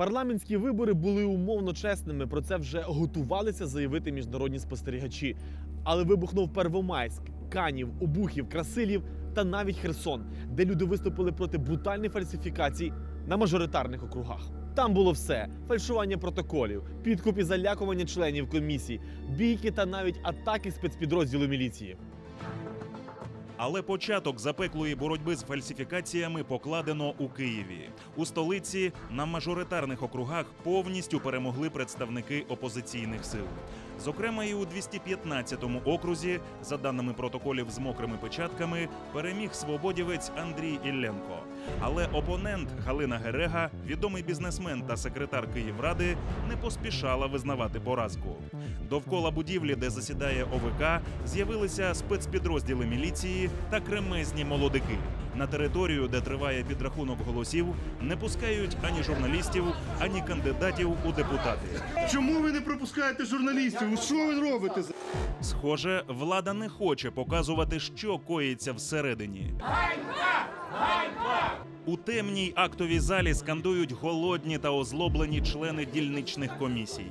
Парламентські вибори були умовно чесними. Про це вже готувалися заявити міжнародні спостерігачі. Але вибухнув Первомайськ, Канів, Обухів, Красилів та навіть Херсон, де люди виступили проти брутальних фальсифікацій на мажоритарних округах. Там було все: фальшування протоколів, підкуп і залякування членів комісій, бійки та навіть атаки спецпідрозділу міліції. Але початок запеклої боротьби з фальсифікаціями покладено у Києві. У столиці на мажоритарних округах повністю перемогли представники опозиційних сил. Зокрема, і у 215-му окрузі, за даними протоколів з мокрими печатками, переміг свободівець Андрій Ілленко. Але опонент Галина Герега, відомий бізнесмен та секретар Київради, не поспішала визнавати поразку. Довкола будівлі, де засідає ОВК, з'явилися спецпідрозділи міліції та кремезні молодики. На територію, де триває підрахунок голосів, не пускають ані журналістів, ані кандидатів у депутати. Чому ви не пропускаєте журналістів? Що ви робите? Схоже, влада не хоче показувати, що коїться всередині. У темній актовій залі скандують голодні та озлоблені члени дільничних комісій.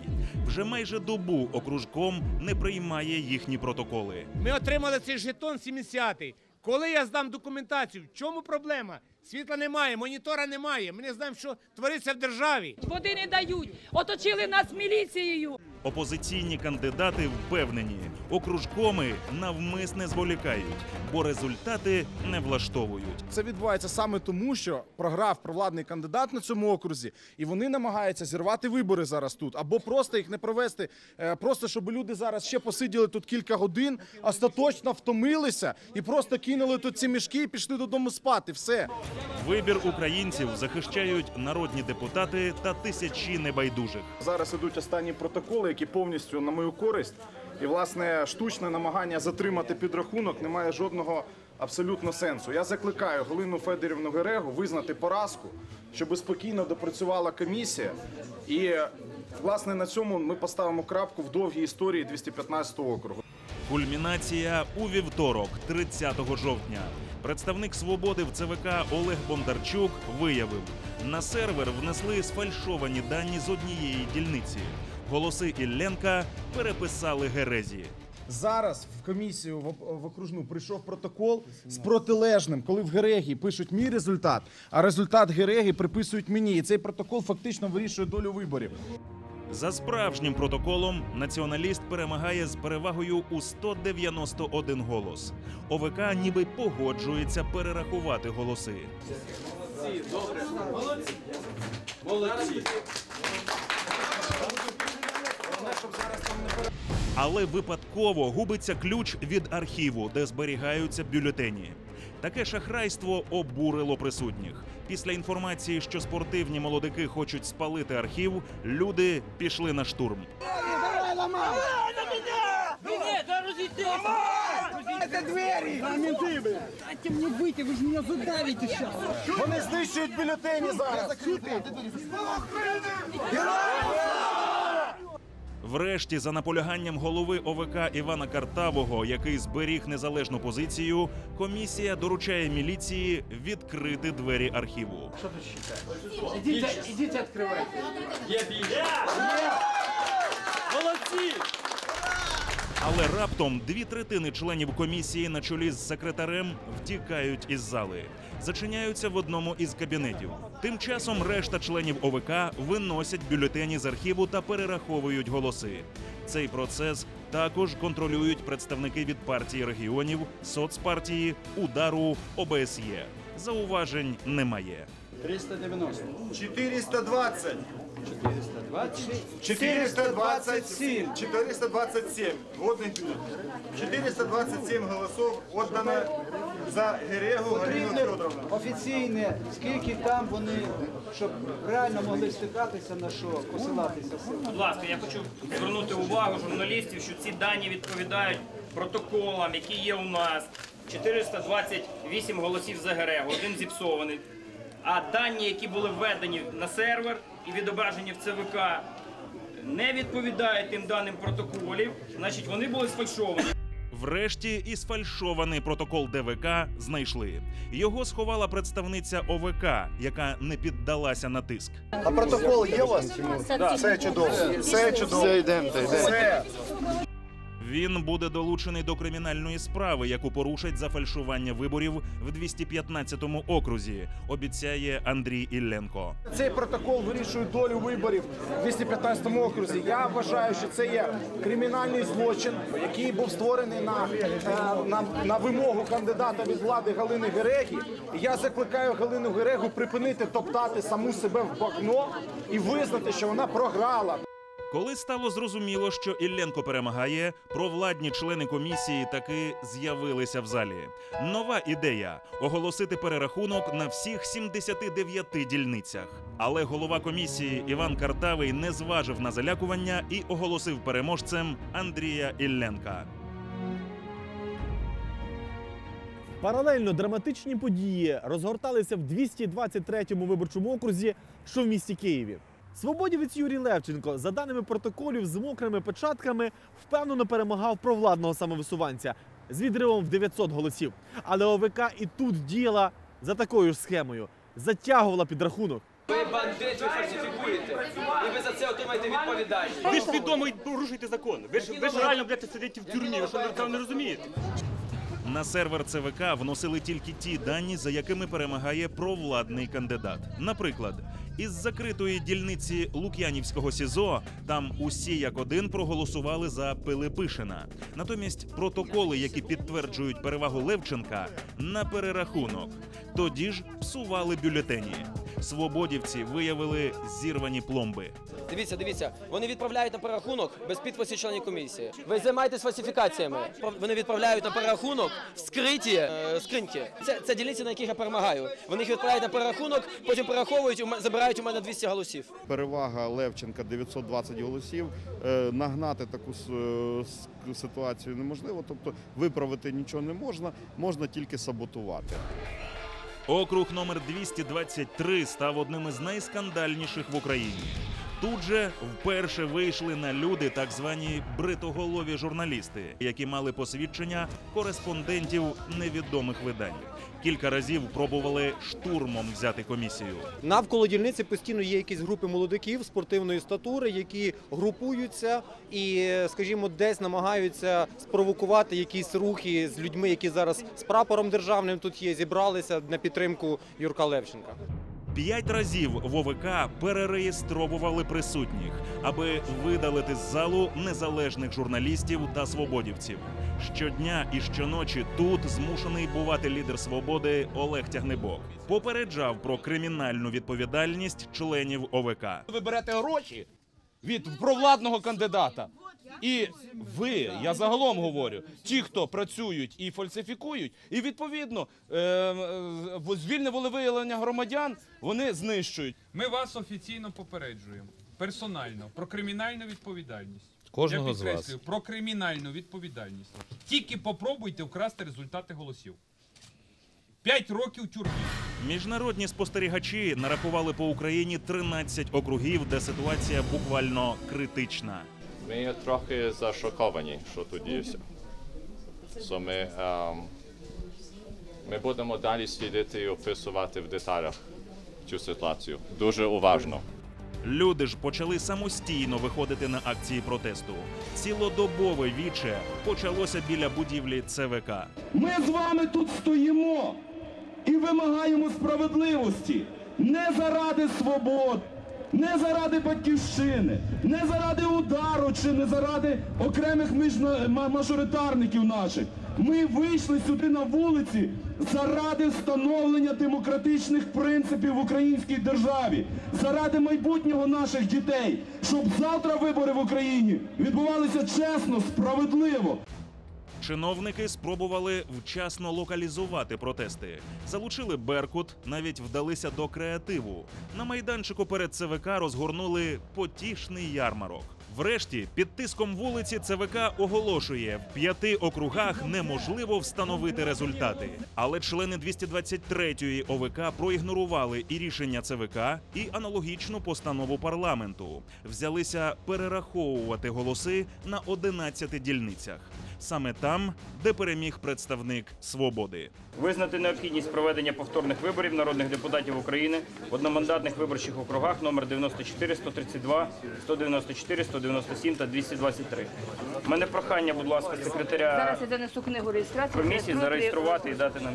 Вже майже добу окружком не приймає їхні протоколи. Ми отримали цей жетон 70-й. Коли я здам документацію, в чому проблема? Світла немає, монітора немає. Ми не знаємо, що твориться в державі. Води не дають. Оточили нас міліцією. Опозиційні кандидати впевнені, окружкоми навмисне зволікають, бо результати не влаштовують. Це відбувається саме тому, що програв провладний кандидат на цьому окрузі, і вони намагаються зірвати вибори зараз тут, або просто їх не провести, е, просто щоб люди зараз ще посиділи тут кілька годин, остаточно втомилися і просто кинули тут ці мішки і пішли додому спати. Все. Вибір українців захищають народні депутати та тисячі небайдужих. Зараз ідуть останні протоколи, які повністю на мою користь. І власне штучне намагання затримати підрахунок не має жодного абсолютно сенсу. Я закликаю Галину Федорівну Герегу визнати поразку, щоб спокійно допрацювала комісія. І власне на цьому ми поставимо крапку в довгій історії 215 округу. Кульмінація у вівторок, 30 жовтня. Представник свободи в ЦВК Олег Бондарчук виявив, на сервер внесли сфальшовані дані з однієї дільниці. Голоси Ілленка переписали Герезі. Зараз в комісію в, окружну прийшов протокол з протилежним, коли в Герегі пишуть мій результат, а результат Гереги приписують мені. І цей протокол фактично вирішує долю виборів. За справжнім протоколом націоналіст перемагає з перевагою у 191 голос. ОВК ніби погоджується перерахувати голоси. Але випадково губиться ключ від архіву, де зберігаються бюлетені. Таке шахрайство обурило присутніх. Після інформації, що спортивні молодики хочуть спалити архів, люди пішли на штурм. Дайте мне выйти, вы же меня задавите сейчас. Вони знищують бюлетені зараз. Врешті, за наполяганням голови ОВК Івана Картавого, який зберіг незалежну позицію, комісія доручає міліції відкрити двері архіву. Але раптом дві третини членів комісії на чолі з секретарем втікають із зали, зачиняються в одному із кабінетів. Тим часом решта членів ОВК виносять бюлетені з архіву та перераховують голоси. Цей процес також контролюють представники від партії регіонів, соцпартії, удару ОБСЄ. Зауважень немає. 420. 420. 427. 427. Годний бюлетень. 427 голосов віддано за Герегу Галину Федоровну. офіційне, скільки там вони, щоб реально могли стикатися на що, посилатися. Будь ласка, я хочу звернути увагу журналістів, що ці дані відповідають протоколам, які є у нас. 428 голосів за ГРЕГу, один зіпсований. А дані, які були введені на сервер і відображені в ЦВК, не відповідають тим даним протоколів, значить вони були сфальшовані. Врешті і сфальшований протокол ДВК знайшли. Його сховала представниця ОВК, яка не піддалася на тиск. А протокол є у вас? Все чудово. Все чудово. Все, йдемо, Все. Він буде долучений до кримінальної справи, яку порушать за фальшування виборів в 215-му окрузі. Обіцяє Андрій Ілленко. Цей протокол вирішує долю виборів в 215 окрузі. Я вважаю, що це є кримінальний злочин, який був створений на, е, на, на вимогу кандидата від влади Галини Гереги. Я закликаю Галину Герегу припинити топтати саму себе в багно і визнати, що вона програла. Коли стало зрозуміло, що Ілленко перемагає, провладні члени комісії таки з'явилися в залі. Нова ідея оголосити перерахунок на всіх 79 дільницях. Але голова комісії Іван Картавий не зважив на залякування і оголосив переможцем Андрія Ілленка. Паралельно драматичні події розгорталися в 223-му виборчому окрузі, що в місті Києві. Свободівець Юрій Левченко, за даними протоколів з мокрими печатками, впевнено перемагав провладного самовисуванця з відривом в 900 голосів. Але ОВК і тут діяла за такою ж схемою, затягувала підрахунок. Ви бандитів фальсифікуєте, і ви за це отримаєте відповідальність. Ви ж свідомо порушуєте закон. Ви ж ви ж реально будете сидіти в тюрмі. Ви що ви не розумієте? На сервер ЦВК вносили тільки ті дані, за якими перемагає провладний кандидат. Наприклад, із закритої дільниці Лук'янівського СІЗО там усі як один проголосували за Пилипишина. Натомість протоколи, які підтверджують перевагу Левченка, на перерахунок. Тоді ж псували бюлетені. Свободівці виявили зірвані пломби. Дивіться, дивіться, вони відправляють на перерахунок без підпису членів комісії. Ви займаєтесь фальсифікаціями. Вони відправляють на перерахунок в скриті е, скриньки. Це, це дільниці, на яких я перемагаю. Вони їх відправляють на перерахунок, потім перераховують, забирають у мене 200 голосів. перевага Левченка 920 голосів. Е, Нагнати таку е, ситуацію неможливо, тобто виправити нічого не можна, можна тільки саботувати. Округ номер 223 став одним із найскандальніших в Україні. Тут же вперше вийшли на люди так звані бритоголові журналісти, які мали посвідчення кореспондентів невідомих видань. Кілька разів пробували штурмом взяти комісію. Навколо дільниці постійно є якісь групи молодиків спортивної статури, які групуються і, скажімо, десь намагаються спровокувати якісь рухи з людьми, які зараз з прапором державним тут є, зібралися на підтримку Юрка Левченка. П'ять разів ВОВК перереєстровували присутніх, аби видалити з залу незалежних журналістів та свободівців. Щодня і щоночі тут змушений бувати лідер свободи Олег Тягнебок. Попереджав про кримінальну відповідальність членів ОВК. Ви берете гроші від провладного кандидата. І ви, я загалом говорю, ті, хто працюють і фальсифікують, і відповідно е, звільне волевиявлення громадян вони знищують. Ми вас офіційно попереджуємо персонально про кримінальну відповідальність. Кожного Я з вас. про кримінальну відповідальність. Тільки попробуйте вкрасти результати голосів. П'ять років тюрми. Міжнародні спостерігачі нарахували по Україні 13 округів, де ситуація буквально критична. Ми трохи зашоковані, що тут діється. So ми, ем, ми будемо далі слідити і описувати в деталях цю ситуацію. Дуже уважно. Люди ж почали самостійно виходити на акції протесту. Цілодобове віче почалося біля будівлі ЦВК. Ми з вами тут стоїмо і вимагаємо справедливості не заради свобод, не заради батьківщини, не заради удару чи не заради окремих мажоритарників наших. Ми вийшли сюди на вулиці заради встановлення демократичних принципів в українській державі, заради майбутнього наших дітей, щоб завтра вибори в Україні відбувалися чесно, справедливо. Чиновники спробували вчасно локалізувати протести. Залучили Беркут, навіть вдалися до креативу. На майданчику перед ЦВК розгорнули потішний ярмарок. Врешті, під тиском вулиці ЦВК оголошує, в п'яти округах неможливо встановити результати. Але члени 223-ї ОВК проігнорували і рішення ЦВК, і аналогічну постанову парламенту. Взялися перераховувати голоси на 11 дільницях. Саме там, де переміг представник свободи. Визнати необхідність проведення повторних виборів народних депутатів України в одномандатних виборчих округах номер 94, 132, 194, 197 та 223. У мене прохання, будь ласка, секретаря Зараз я занесу книгу реєстрації. комісії зареєструвати і дати нам.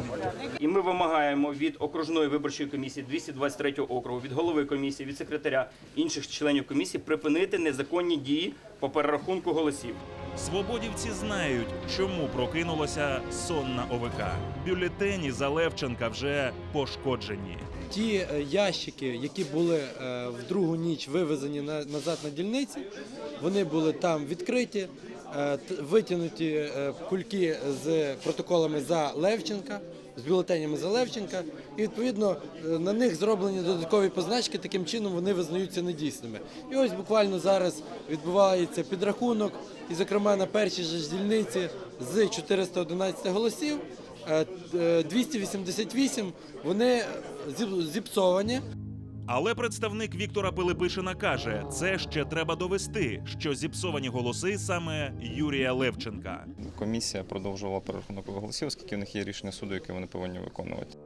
І ми вимагаємо від окружної виборчої комісії 223 округу, від голови комісії, від секретаря інших членів комісії припинити незаконні дії по перерахунку голосів. Свободівці знають, чому прокинулося сонна ОВК. Бюлетені за Левченка вже пошкоджені. Ті е, ящики, які були е, в другу ніч вивезені назад на дільниці, вони були там відкриті, е, витягнуті кульки з протоколами за Левченка, з бюлетенями за Левченка, і відповідно е, на них зроблені додаткові позначки. Таким чином вони визнаються недійсними. І ось буквально зараз відбувається підрахунок, і, зокрема, на першій же дільниці з 411 голосів. е, е, 288 вони зіпсовані. Але представник Віктора Пилипишина каже, це ще треба довести, що зіпсовані голоси саме Юрія Левченка. Комісія продовжувала перерахунок голосів, оскільки в них є рішення суду, яке вони повинні виконувати.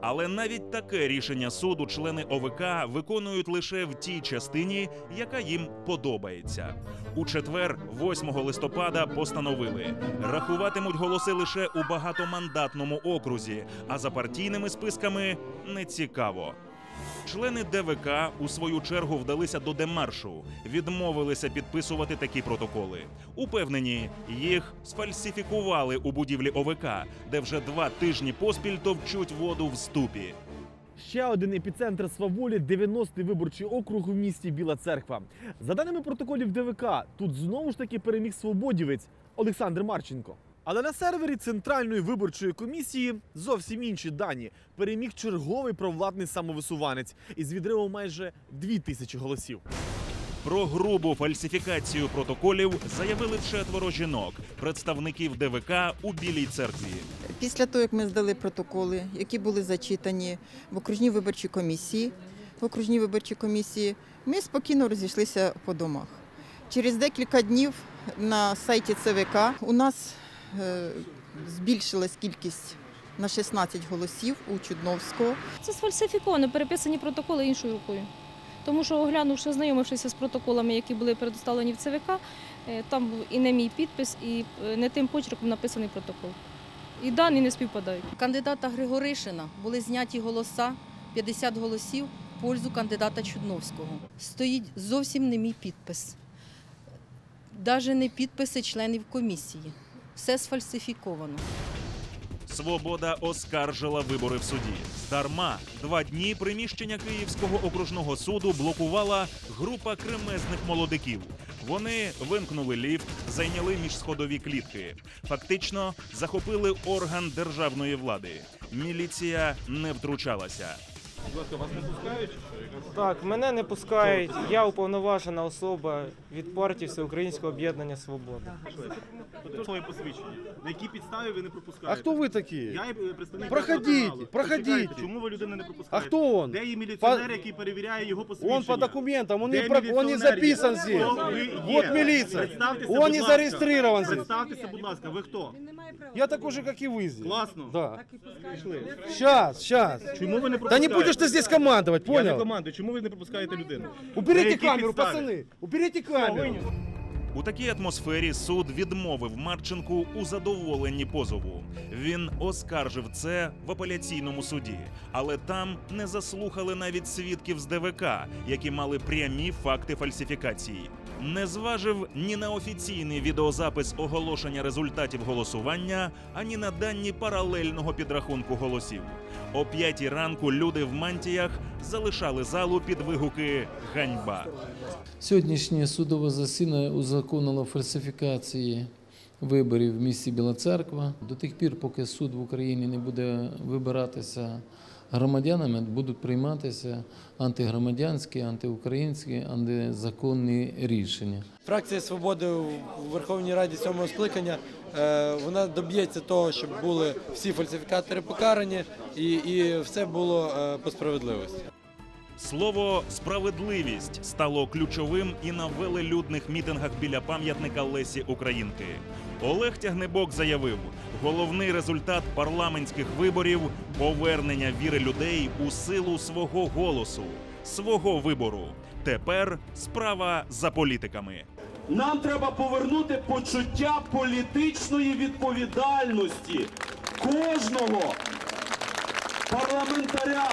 Але навіть таке рішення суду члени ОВК виконують лише в тій частині, яка їм подобається. У четвер, 8 листопада, постановили рахуватимуть голоси лише у багатомандатному окрузі, а за партійними списками не цікаво. Члени ДВК у свою чергу вдалися до демаршу, відмовилися підписувати такі протоколи. Упевнені, їх сфальсифікували у будівлі ОВК, де вже два тижні поспіль товчуть воду в ступі. Ще один епіцентр сваволі 90-й виборчий округ у місті Біла Церква. За даними протоколів ДВК, тут знову ж таки переміг свободівець Олександр Марченко. Але на сервері Центральної виборчої комісії зовсім інші дані. Переміг черговий провладний самовисуванець із відривом майже дві тисячі голосів. Про грубу фальсифікацію протоколів заявили четверо жінок, представників ДВК у Білій церкві. Після того, як ми здали протоколи, які були зачитані в окружній виборчій комісії, в окружній виборчій комісії, ми спокійно розійшлися по домах. Через декілька днів на сайті ЦВК у нас збільшилась кількість на 16 голосів у Чудновського. Це сфальсифіковано, переписані протоколи іншою рукою. Тому що, оглянувши, знайомившися з протоколами, які були предоставлені в ЦВК, е, там був і не мій підпис, і е, не тим почерком написаний протокол. І дані не співпадають. Кандидата Григоришина були зняті голоса, 50 голосів в пользу кандидата Чудновського. Стоїть зовсім не мій підпис. Навіть не підписи членів комісії. Все сфальсифіковано. Свобода оскаржила вибори в суді. Дарма два дні приміщення Київського окружного суду блокувала група кремезних молодиків. Вони вимкнули ліфт, зайняли міжсходові клітки. Фактично захопили орган державної влади. Міліція не втручалася. Вас не пускають? Так, мене не пускають. Я уповноважена особа від партії Всеукраїнського об'єднання Свобода. Своє посвідчення. На якій підставі ви не пропускаєте? А хто ви такі? Я є представник Проходіть, телеканалу. проходіть. Почекайте, Чому ви людину не пропускаєте? А кто он? Де є міліціонер, який перевіряє його посвідчення? Он по документам, он Де не, про- он не міліціонер є? записан здесь. Хто ви є? Вот милиция. Представтеся, Он будь не ласка. зарегистрирован здесь. Представтеся, будь ласка, ви хто? Я такой же, как и вы здесь. Класно. Да. Пішли. Сейчас, сейчас. Чому ви не Да не пропускаєте? будешь ты здесь командовать, Я не понял? командую. Чому ви не пропускаєте людину? На Уберите якій камеру, підставі? пацаны. Уберите камеру. У такій атмосфері суд відмовив Марченку у задоволенні позову. Він оскаржив це в апеляційному суді, але там не заслухали навіть свідків з ДВК, які мали прямі факти фальсифікації. Не зважив ні на офіційний відеозапис оголошення результатів голосування, ані на дані паралельного підрахунку голосів. О п'ятій ранку люди в мантіях залишали залу під вигуки ганьба. Сьогоднішнє судове засідання узаконило фальсифікації виборів в місті Біла Церква. До тих пір, поки суд в Україні не буде вибиратися громадянами, будуть прийматися антигромадянські, антиукраїнські, антизаконні рішення. Фракція свободи у Верховній Раді сьомого скликання е, вона доб'ється того, щоб були всі фальсифікатори покарані і, і все було е, по справедливості. Слово справедливість стало ключовим і на велелюдних мітингах біля пам'ятника Лесі Українки. Олег Тягнебок заявив: головний результат парламентських виборів повернення віри людей у силу свого голосу, свого вибору. Тепер справа за політиками. Нам треба повернути почуття політичної відповідальності кожного парламентаря,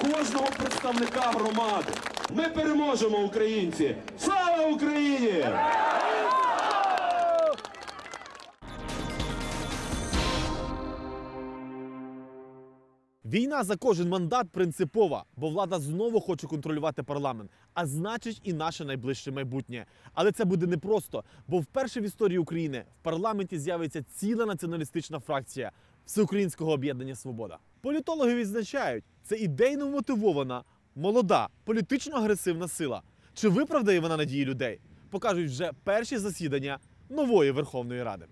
кожного представника громади. Ми переможемо, українці! Слава Україні! Війна за кожен мандат принципова, бо влада знову хоче контролювати парламент, а значить і наше найближче майбутнє. Але це буде непросто, бо вперше в історії України в парламенті з'явиться ціла націоналістична фракція Всеукраїнського об'єднання Свобода. Політологи відзначають, це ідейно мотивована, молода, політично агресивна сила. Чи виправдає вона надії людей? Покажуть вже перші засідання нової Верховної Ради.